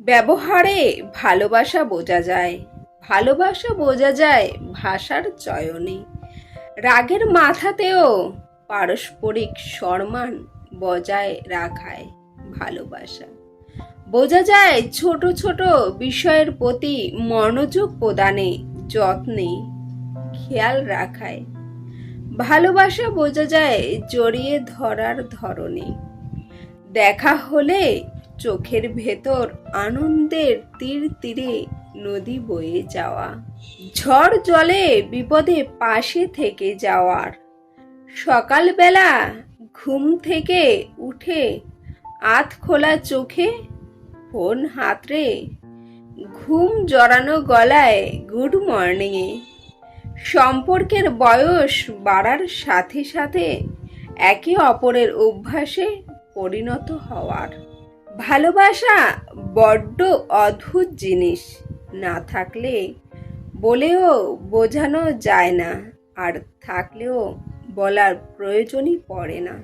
ব্যবহারে ভালোবাসা বোঝা যায়। ভালোবাসা বোঝা যায় ভাষার চয়নে। রাগের মাথাতেও পারস্পরিক সম্মান বজায় রাখায় ভালোবাসা। বোঝা যায় ছোট ছোট বিষয়ের প্রতি মনোযোগ প্রদানে যত্নে খেয়াল রাখায়। ভালোবাসা বোঝা যায় জড়িয়ে ধরার ধরনে। দেখা হলে চোখের ভেতর আনন্দের তীর তীরে নদী বয়ে যাওয়া। ঝড় জলে বিপদে পাশে থেকে যাওয়ার। সকালবেলা ঘুম থেকে উঠে আত খোলা চোখে ফোন হাতরে ঘুম জড়ানো গলায় গুড মর্নিংয়ে সম্পর্কের বয়স বাড়ার সাথে সাথে একে অপরের অভ্যাসে পরিণত হওয়ার। ভালোবাসা বড্ড অদ্ভুত জিনিস। না থাকলে বলেও বোঝানো যায় না, আর থাকলেও বলার প্রয়োজনই পড়ে না।